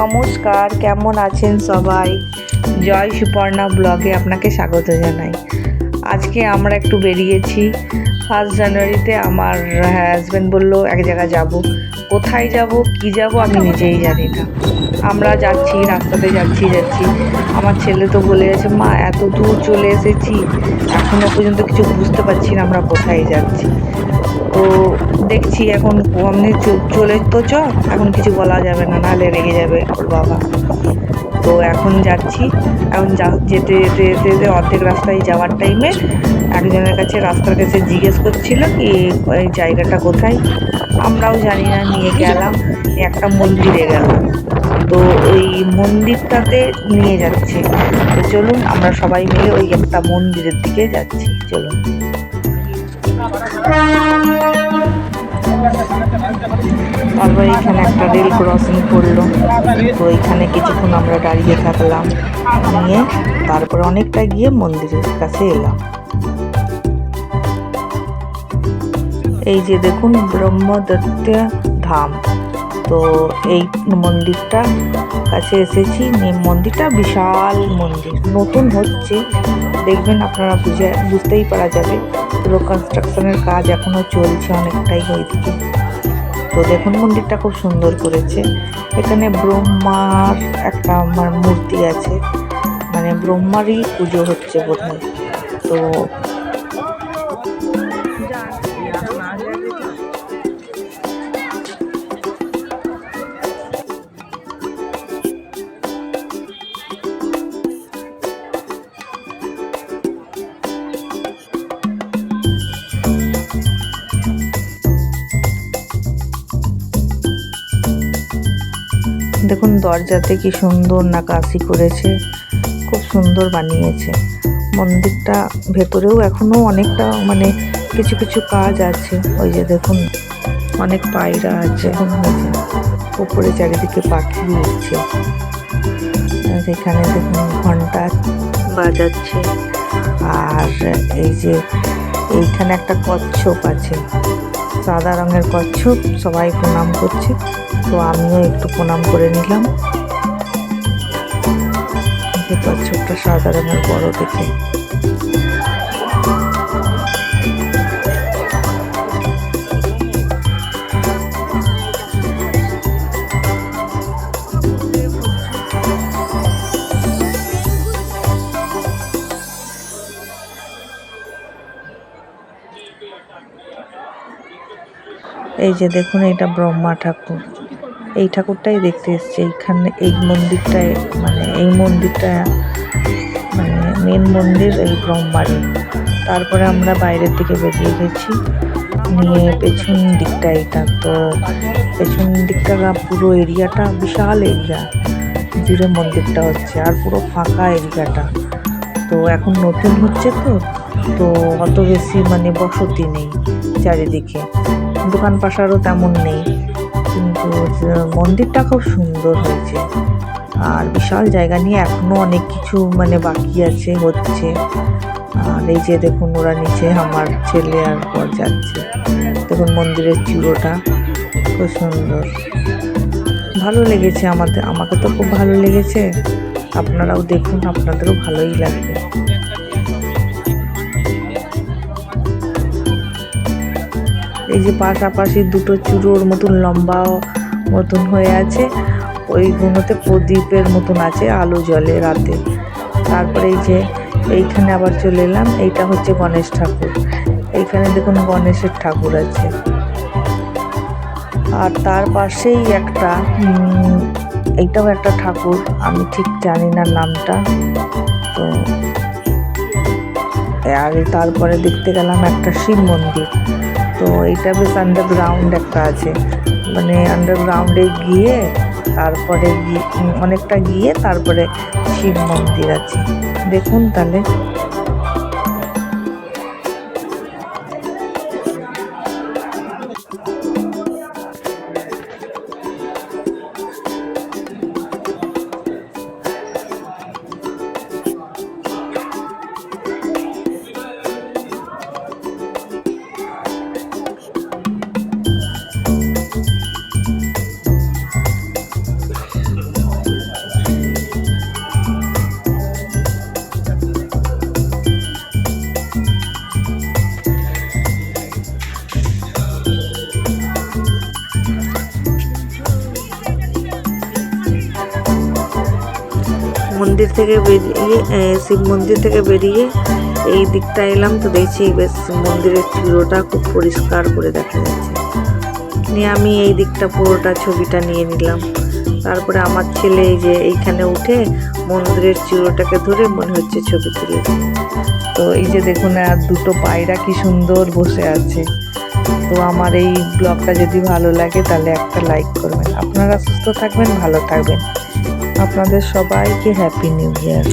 নমস্কার, কেমন আছেন সবাই? জয় সুপর্ণা ব্লগে আপনাকে স্বাগত জানাই। আজকে আমরা একটু বেরিয়েছি। ফার্স্ট জানুয়ারিতে আমার হাজব্যান্ড বলল, এক জায়গায় যাব। কোথায় যাব, কি যাব আমি নিজেই জানি না। আমরা যাচ্ছি, রাস্তাতে যাচ্ছি যাচ্ছি। আমার ছেলে তো বলে গেছে, মা, এত দূর চলে এসেছি। এখনও পর্যন্ত কিছু বুঝতে পারছি না আমরা কোথায় যাচ্ছি। তো দেখছি এখন অমনি চলে তো চ এখন কিছু বলা যাবে না, নাহলে রেগে যাবে ওর বাবা। তো এখন যাচ্ছি, এখন যা- যেতে যেতে যেতে যেতে অর্ধেক রাস্তায় যাওয়ার টাইমে একজনের কাছে রাস্তার কাছে জিজ্ঞেস করছিল কি এই জায়গাটা কোথায়? আমরাও জানি না, নিয়ে গেলাম, একটা মন্দিরে গেলাম। তো ওই মন্দিরটাতে নিয়ে যাচ্ছে। তো চলুন, আমরা সবাই মিলে ওই একটা মন্দিরের দিকে যাচ্ছি, চলুন। তারপরে এখানে একটা রেল ক্রসিং পড়ল। তো এখানে কিছুক্ষণ আমরা দাঁড়িয়ে থাকলাম, নিয়ে তারপর অনেকটা গিয়ে মন্দিরের কাছে এলাম। এই যে দেখুন ব্রহ্মদত্ত ধাম। তো এই মন্দিরটা কাছে এসেছি মন্দিরটা বিশাল মন্দির, নতুন হচ্ছে। দেখবেন আপনারা বুঝে, বুঝতেই পারা যাবে। পুরো কনস্ট্রাকশনের কাজ এখনও চলছে অনেকটাই ওইদিকে তো দেখুন মন্দিরটা খুব সুন্দর করেছে। এখানে ব্রহ্মার একটা আমার মূর্তি আছে। মানে ব্রহ্মারই পুজো হচ্ছে বোধ তো দেখুন দরজাতে কি সুন্দর নাকাশি করেছে, খুব সুন্দর বানিয়েছে। মন্দিরটা ভেতরেও এখনও অনেকটা মানে কিছু কিছু কাজ আছে। ওই যে দেখুন, অনেক পায়রা আছে। উপরে চারিদিকে পাখি উঠছে এখানে দেখুন ঘণ্টা বাজাচ্ছে। আর এই যে এইখানে একটা কচ্ছপ আছে, সাদা রঙের কচ্ছপ, সবাই প্রণাম করছে। তো আমিও একটু প্রণাম করে নিলাম। কচ্ছপটা সাদা রঙের বড় দেখে। এই যে দেখুন, এটা ব্রহ্মা ঠাকুর। এই ঠাকুরটাই দেখতে এসছে। এইখানে এই মন্দিরটায় মানে এই মন্দিরটা মানে মেন মন্দির এই ব্রহ্মারই। তারপরে আমরা বাইরের দিকে বেরিয়ে গেছি। নিয়ে পেছন দিকটা এটা তো পেছন দিকটা পুরো এরিয়াটা বিশাল এরিয়া। জুড়ে মন্দিরটা হচ্ছে, আর পুরো ফাঁকা এরিয়াটা। তো এখন নতুন হচ্ছে তো। তো অত বেশি মানে বসতি নেই চারিদিকে। দোকান পাশারও তেমন নেই। কিন্তু মন্দিরটা খুব সুন্দর হয়েছে। আর বিশাল জায়গা নিয়ে এখনও অনেক কিছু মানে বাকি আছে, হচ্ছে। আর এই যে দেখুন, ওরা নিচে আমার ছেলে আর পর যাচ্ছে। দেখুন মন্দিরের চূড়োটা, খুব সুন্দর। ভালো লেগেছে আমাদের, আমাকে তো খুব ভালো লেগেছে। আপনারাও দেখুন, আপনাদেরও ভালোই লাগবে। এই যে পাশাপাশি দুটো চূড়োর মতন লম্বা মতন হয়ে আছে। ওইগুলোতে প্রদীপের মতন আছে, আলো জ্বলে রাতে। তারপরে এই যে এইখানে আবার চলে এলাম, এইটা হচ্ছে গণেশ ঠাকুর। এইখানে দেখুন গণেশের ঠাকুর আছে। আর তার পাশেই একটা এইটাও একটা ঠাকুর, আমি ঠিক জানি না নামটা। তো আর তারপরে দেখতে গেলাম একটা শিব মন্দির। তো এইটা বেশ আন্ডারগ্রাউন্ড একটা আছে। মানে আন্ডারগ্রাউন্ডে গিয়ে তারপরে অনেকটা গিয়ে তারপরে শিব মন্দির আছে। দেখুন তাহলে। মন্দির থেকে বেরিয়ে শিব মন্দির থেকে বেরিয়ে এই দিকটা এলাম তো দেখছি বেশ মন্দিরের চূড়োটা খুব পরিষ্কার করে দেখা যাচ্ছে। নিয়ে আমি এই দিকটা পুরোটা ছবিটা নিয়ে নিলাম। তারপরে আমার ছেলে এই যে এইখানে উঠে মন্দিরের চূড়োটাকে ধরে মনে হচ্ছে ছবি তুলেছে। তো এই যে দেখুন, আর দুটো পায়রা কি সুন্দর বসে আছে। তো আমার এই ব্লগটা যদি ভালো লাগে তাহলে একটা লাইক করবেন। আপনারা সুস্থ থাকবেন, ভালো থাকবেন। আপনাদের সবাইকে হ্যাপি নিউ ইয়ার